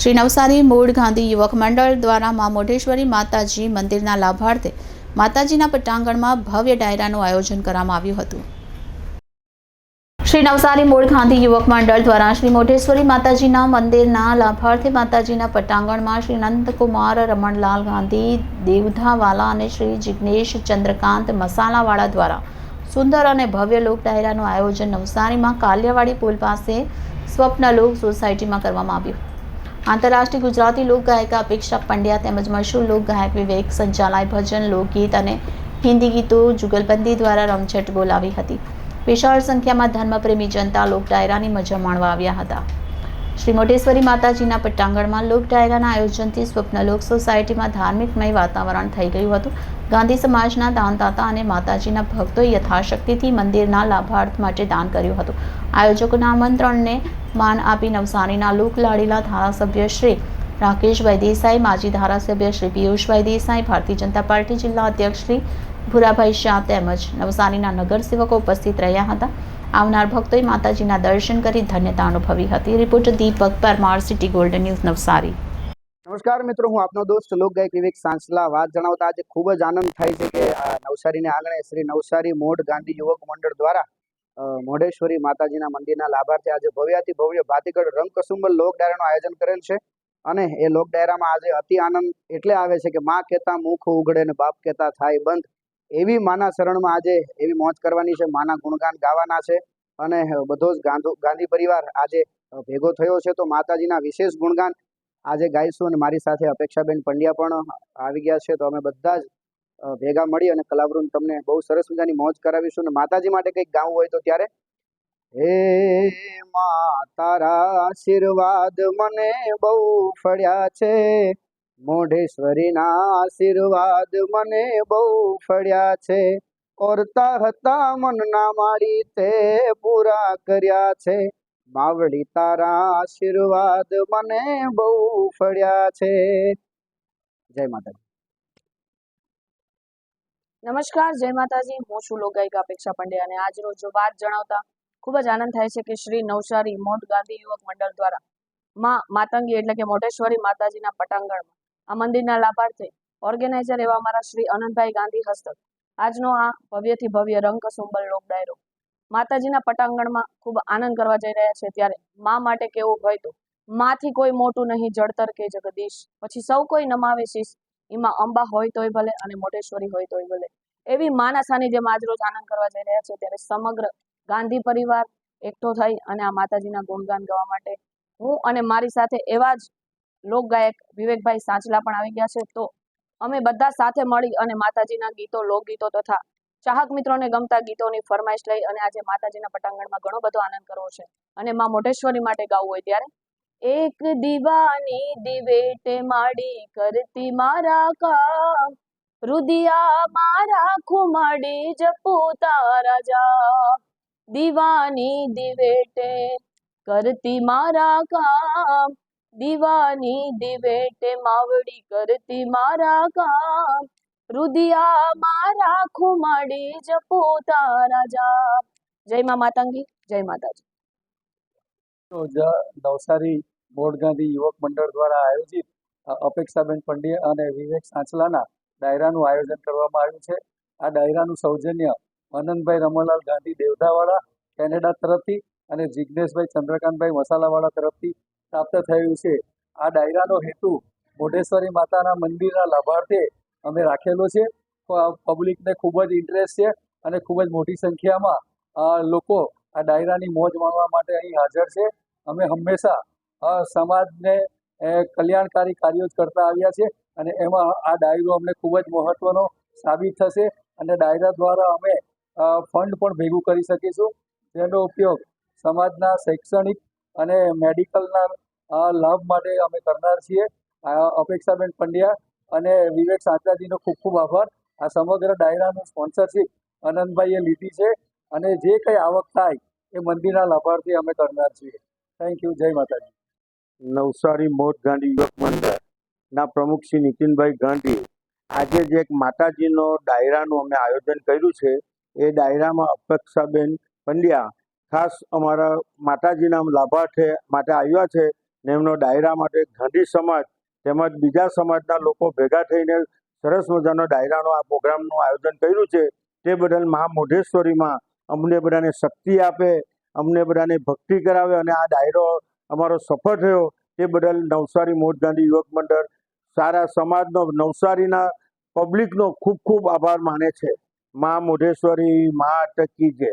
શ્રી નવસારી મૂળ ગાંધી યુવક મંડળ દ્વારા મા મોઢેશ્વરી માતાજી મંદિરના લાભાર્થે માતાજીના પટાંગણમાં ભવ્ય ડાયરાનું આયોજન કરવામાં આવ્યું હતું. શ્રી નવસારી મૂળ ગાંધી યુવક મંડળ દ્વારા શ્રી મોઢેશ્વરી માતાજીના મંદિરના લાભાર્થે માતાજીના પટાંગણમાં શ્રી નંદકુમાર રમણલાલ ગાંધી, દેવધાવાલા અને શ્રી જિગ્નેશ ચંદ્રકાંત મસાલાવાળા દ્વારા સુંદર અને ભવ્ય લોક ડાયરાનું આયોજન નવસારીમાં કાલિયાવાડી પુલ પાસે સ્વપ્નલોક સોસાયટીમાં કરવામાં આવ્યું. આંતરરાષ્ટ્રીય ગુજરાતી લોકગાયિકા અપેક્ષા પંડ્યા તેમજ મશહૂર લોક ગાયક વિવેક સંચાલય ભજન, લોકગીત અને હિન્દી ગીતો જુગલબંધી દ્વારા રમઝટ બોલાવી હતી. વિશાળ સંખ્યામાં ધર્મપ્રેમી જનતા લોક ડાયરાની મજા માણવા આવ્યા હતા. શ્રી મોઢેશ્વરી માતાજીના પટ્ટાંગણમાં લોક ડાયરાના આયોજનથી સ્વપ્નલોક સોસાયટીમાં ધાર્મિકમય વાતાવરણ થઈ ગયું હતું. ગાંધી સમાજના દાનદાતા અને માતાજીના ભક્તોએ યથાશક્તિથી મંદિરના લાભાર્થ માટે દાન કર્યું હતું. આયોજકોના આમંત્રણને માન આપી નવસારીના લોકલાડીલા ધારાસભ્ય શ્રી રાકેશભાઈ દેસાઈ, માજી ધારાસભ્ય શ્રી પિયુષભાઈ દેસાઈ, ભારતીય જનતા પાર્ટી જિલ્લા અધ્યક્ષ શ્રી ભુરાભાઈ શાહ તેમજ નવસારીના નગરસેવકો ઉપસ્થિત રહ્યા હતા. આવનાર ભક્તોએ માતાજીના દર્શન કરી ધન્યતા અનુભવી હતી. Reporter Deepak Parmar, city golden news, Navsari. નમસ્કાર મિત્રો, હું આપનો દોસ્ત, લોકગાયક વિવેક સાંસલા. વાત જણાવતા આજે ખૂબ જ આનંદ થાય છે કે નવસારીને આંગણે શ્રી નવસારી મોઢ ગાંધી યુવક મંડળ દ્વારા મોઢેશ્વરી માતાજીના મંદિરના લાભાર્થે આજે ભવ્યાતિ ભવ્ય ભાતીગઢ રંગ કસુંબલ લોક ડાયરાનું આયોજન કરેલ છે. અને એ લોક ડાયરામાં આજે અતિ આનંદ એટલે આવે છે કે માં કહેતા મુખ ઉઘડે ને બાપ કહેતા થાય બંધ. એવી માના શરણમાં આજે એવી મોજ કરવાની છે, માના ગુણગાન ગાવાના છે અને બધો જ ગાંધો પરિવાર આજે ભેગો થયો છે. તો માતાજીના વિશેષ ગુણગાન આજે ગાઈશું અને મારી સાથે અપેક્ષાબેન પંડ્યા પણ આવી ગયા છે. તો અમે બધા જ ભેગા મળી અને કલાવૃંદ તમને બહુ સરસ મજાની મોજ કરાવીશું અને માતાજી માટે કંઈક ગાવું હોય તો ત્યારે હે મા તારા આશીર્વાદ મને બહુ ફળ્યા છે. મોઢેશ્વરીના આશીર્વાદ મને બહુ ફળ્યા છે. ઓરતા હતા મનના માળી તે પૂરા કર્યા છે. માવડી તારા આશીર્વાદ મને બહુ ફળ્યા છે. જય માતાજી. નમસ્કાર, જય માતાજી. હું છું લોકગાયિકા અપેક્ષા પંડ્યા અને આજ રોજ વાત જણાવતા ખૂબ જ આનંદ થાય છે કે શ્રી નવસારી મોટ ગાંધી યુવક મંડળ દ્વારા માં માતંગી એટલે કે મોઢેશ્વરી માતાજીના પટાંગણમાં આ મંદિરના લાભાર્થે ઓર્ગેનાઇઝર એવા અમારા શ્રી અનંતભાઈ ગાંધી હસ્તક. આજનો આ ભવ્યથી ભવ્ય રંગકસુંબલ લોક ડાયરો. માતાજીના પટાંગણમાં ખૂબ આનંદ કરવા જઈ રહ્યા છે ત્યારે મા માટે કેવું હોય તો માથી કોઈ મોટું નહીં, જળતર કે જગદીશ. પછી સૌ કોઈ નમાવે શીશ. એમાં અંબા હોય તોય ભલે અને મોટેશ્વરી હોય તોય ભલે. એવી માના સાનિધ્યમાં આજરોજ આનંદ કરવા જઈ રહ્યા છે ત્યારે સમગ્ર ગાંધી પરિવાર એકઠો થઈ અને આ માતાજીના ગુણગાન ગાવા માટે હું અને મારી સાથે એવા જ લોકગાયક વિવેકભાઈ સાંચલા પણ આવી ગયા છે. તો અમે બધા સાથે મળી અને માતાજીના ગીતો, લોકગીતો તથા ચાહક મિત્રોને ગમતા ગીતોની ફરમાઈશ લઈ અને આજે માતાજીના પટાંગણમાં ઘણો બધો આનંદ કરવો છે. અને માં મોઢેશ્વરી માટે ગાવું હોય ત્યારે એક દીવાની દિવેટે માડી કરતી મારા કામ રુદિયા મારા ખુમાડી જપુ તારા જા દીવાની દિવેટે કરતી મારા કામ દીવાની દિવેટે માવડી કરતી મારા કામ. રુદિયા મારા ખુમાડી જપુ તારા જા જય મા માતાંગી જય માતાજી. નવસારી બોર્ડ ગાંધી યુવક મંડળ દ્વારા આયોજિત અપેક્ષાબેન પંડ્યા અને વિવેક સાંચલાના ડાયરાનું આયોજન કરવામાં આવ્યું છે. આ ડાયરાનું સૌજન્ય આનંદભાઈ રમણલાલ ગાંધી દેવધાવાળા, કેનેડા તરફથી અને જિજ્ઞેશભાઈ ચંદ્રકાંતભાઈ મસાલાવાળા તરફથી પ્રાપ્ત થયું છે. આ ડાયરાનો હેતુ મોઢેશ્વરી માતાના મંદિરના લાભાર્થે અમે રાખેલો છે. પબ્લિકને ખૂબ જ ઇન્ટરેસ્ટ છે અને ખૂબ જ મોટી સંખ્યામાં લોકો આ ડાયરાની મોજ માણવા માટે અહીં હાજર છે. અમે હંમેશા સમાજને કલ્યાણકારી કાર્યો જ કરતા આવ્યા છે અને એમાં આ ડાયરો અમને ખૂબ જ મહત્વનો સાબિત થશે અને ડાયરા દ્વારા અમે ફંડ પણ ભેગું કરી શકીશું. જેનો ઉપયોગ સમાજના શૈક્ષણિક અને મેડિકલના લાભ માટે અમે કરનાર છીએ. અપેક્ષાબેન પંડ્યા અને વિવેક સાંચાજીનો ખૂબ ખૂબ આભાર. આ સમગ્ર ડાયરાનું સ્પોન્સરશિપ આનંદભાઈએ લીધી છે અને જે કંઈ આવક થાય એ મંદિરના લાભાર્થી અમે કરનાર છીએ. થેન્ક યુ જય માતાજી. નવસારી મોટ ગાંધી યુવક મંડળ ના પ્રમુખ શ્રી નીતિનભાઈ ગાંધી આજે જે એક માતાજીનો ડાયરાનું અમે આયોજન કર્યું છે, એ ડાયરામાં અપેક્ષાબેન પંડ્યા ખાસ અમારા માતાજીના લાભાર્થે માટે આવ્યા છે ને એમનો ડાયરા માટે ગાંધી સમાજ તેમજ બીજા સમાજના લોકો ભેગા થઈને સરસ મજાનો ડાયરાનો આ પ્રોગ્રામનું આયોજન કર્યું છે. તે બદલ મા મોઢેશ્વરીમાં અમને બધાને શક્તિ આપે, અમને બધાને ભક્તિ કરાવે અને આ ડાયરો અમારો સફળ થયો. તે બદલ નવસારી મોટ ગાંધી યુવક મંડળ સારા સમાજનો, નવસારીના પબ્લિકનો ખૂબ ખૂબ આભાર માને છે. મા મોઢેશ્વરી મા ટકી છે